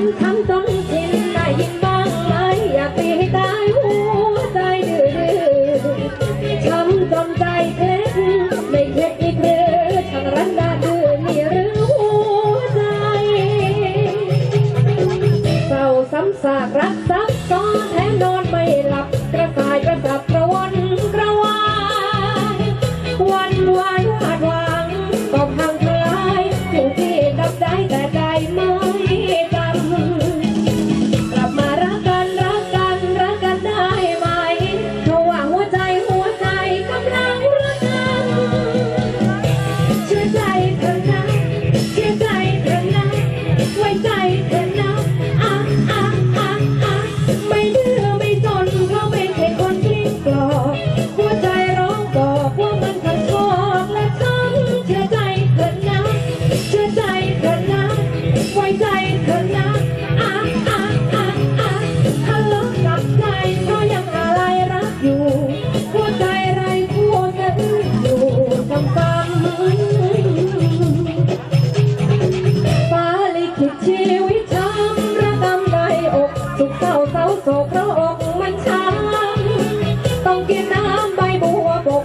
come, come. หัวใจไรผัวนั้นอยู่กำกำฟ้าลิขิตชีวิตช้ำระกำใจอกสุขเศร้าเศร้าโศกเพราะอกมันช้ำต้องกินน้ำใบบัวบก